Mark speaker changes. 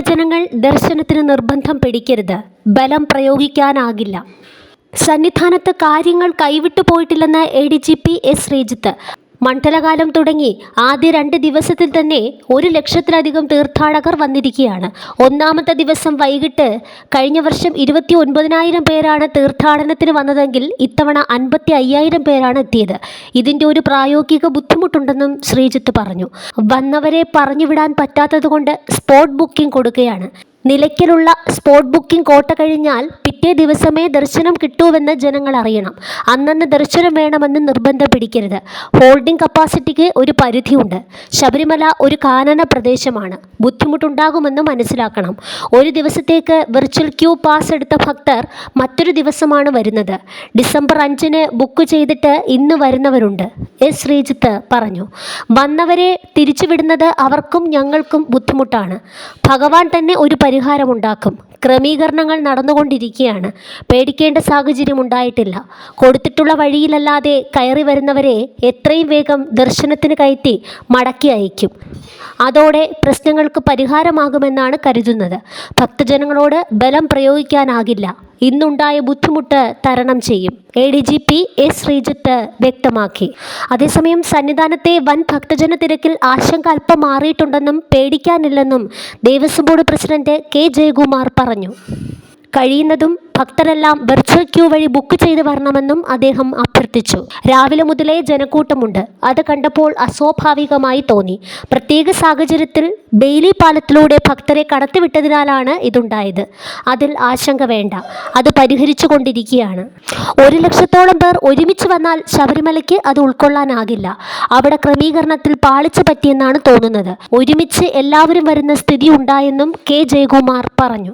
Speaker 1: ഭക്തജനങ്ങൾ ദർശനത്തിന് നിർബന്ധം പിടിക്കരുത്. ബലം പ്രയോഗിക്കാനാകില്ല. സന്നിധാനത്ത് കാര്യങ്ങൾ കൈവിട്ടു പോയിട്ടില്ലെന്ന് A D G P S Sreejith. മണ്ഡലകാലം തുടങ്ങി ആദ്യ രണ്ട് ദിവസത്തിൽ തന്നെ ഒരു ലക്ഷത്തിലധികം തീർത്ഥാടകർ വന്നിരിക്കുകയാണ്. ഒന്നാമത്തെ ദിവസം വൈകിട്ട് കഴിഞ്ഞ വർഷം ഇരുപത്തി ഒൻപതിനായിരം പേരാണ് തീർത്ഥാടനത്തിന് വന്നതെങ്കിൽ ഇത്തവണ അൻപത്തി അയ്യായിരം പേരാണ് എത്തിയത്. ഇതിന്റെ ഒരു പ്രായോഗിക ബുദ്ധിമുട്ടുണ്ടെന്നും ശ്രീജിത്ത് പറഞ്ഞു. വന്നവരെ പറഞ്ഞുവിടാൻ പറ്റാത്തതുകൊണ്ട് സ്പോട്ട് ബുക്കിംഗ് കൊടുക്കുകയാണ്. നിലയ്ക്കലുള്ള സ്പോട്ട് ബുക്കിംഗ് കോട്ട കഴിഞ്ഞാൽ പിറ്റേ ദിവസമേ ദർശനം കിട്ടൂവെന്ന് ജനങ്ങൾ അറിയണം. അന്നന്ന് ദർശനം വേണമെന്ന് നിർബന്ധം പിടിക്കരുത്. ഹോൾഡിംഗ് കപ്പാസിറ്റിക്ക് ഒരു പരിധിയുണ്ട്. ശബരിമല ഒരു കാനന പ്രദേശമാണ്. ബുദ്ധിമുട്ടുണ്ടാകുമെന്ന് മനസ്സിലാക്കണം. ഒരു ദിവസത്തേക്ക് വെർച്വൽ ക്യൂ പാസ് എടുത്ത ഭക്തർ മറ്റൊരു ദിവസമാണ് വരുന്നത്. ഡിസംബർ അഞ്ചിന് ബുക്ക് ചെയ്തിട്ട് ഇന്ന് വരുന്നവരുണ്ട്. എസ്. ശ്രീജിത്ത് പറഞ്ഞു. വന്നവരെ തിരിച്ചുവിടുന്നത് അവർക്കും ഞങ്ങൾക്കും ബുദ്ധിമുട്ടാണ്. ഭഗവാൻ തന്നെ ഒരു പരിഹാരമുണ്ടാക്കും. ക്രമീകരണങ്ങൾ നടന്നുകൊണ്ടിരിക്കുകയാണ്. പേടിക്കേണ്ട സാഹചര്യം ഉണ്ടായിട്ടില്ല. കൊടുത്തിട്ടുള്ള വഴിയിലല്ലാതെ കയറി വരുന്നവരെ എത്രയും വേഗം ദർശനത്തിന് കയറ്റി മടക്കി അയക്കും. അതോടെ പ്രശ്നങ്ങൾക്ക് പരിഹാരമാകുമെന്നാണ് കരുതുന്നത്. ഭക്തജനങ്ങളോട് ബലം പ്രയോഗിക്കാനാകില്ല. ഇന്നുണ്ടായ ബുദ്ധിമുട്ട് തരണം ചെയ്യും. A D G P S Sreejith വ്യക്തമാക്കി. അതേസമയം സന്നിധാനത്തെ വൻ ഭക്തജന തിരക്കിൽ ആശങ്ക അല്പം മാറിയിട്ടുണ്ടെന്നും പേടിക്കാനില്ലെന്നും Devaswom board president K Jayakumar പറഞ്ഞു. കഴിയുന്നതും ഭക്തരെല്ലാം വെർച്വൽ ക്യൂ വഴി ബുക്ക് ചെയ്ത് വരണമെന്നും അദ്ദേഹം അഭ്യർത്ഥിച്ചു. രാവിലെ മുതലേ ജനക്കൂട്ടമുണ്ട്. അത് കണ്ടപ്പോൾ അസ്വാഭാവികമായി തോന്നി. പ്രത്യേക സാഹചര്യത്തിൽ ബെയിലി പാലത്തിലൂടെ ഭക്തരെ കടത്തിവിട്ടതിനാലാണ് ഇതുണ്ടായത്. അതിൽ ആശങ്ക വേണ്ട. അത് പരിഹരിച്ചു കൊണ്ടിരിക്കുകയാണ്. ഒരു ലക്ഷത്തോളം പേർ ഒരുമിച്ച് വന്നാൽ ശബരിമലയ്ക്ക് അത് ഉൾക്കൊള്ളാനാകില്ല. അവിടെ ക്രമീകരണത്തിൽ പാളിച്ച പറ്റിയെന്നാണ് തോന്നുന്നത്. ഒരുമിച്ച് എല്ലാവരും വരുന്ന സ്ഥിതി ഉണ്ടായെന്നും കെ. ജയകുമാർ പറഞ്ഞു.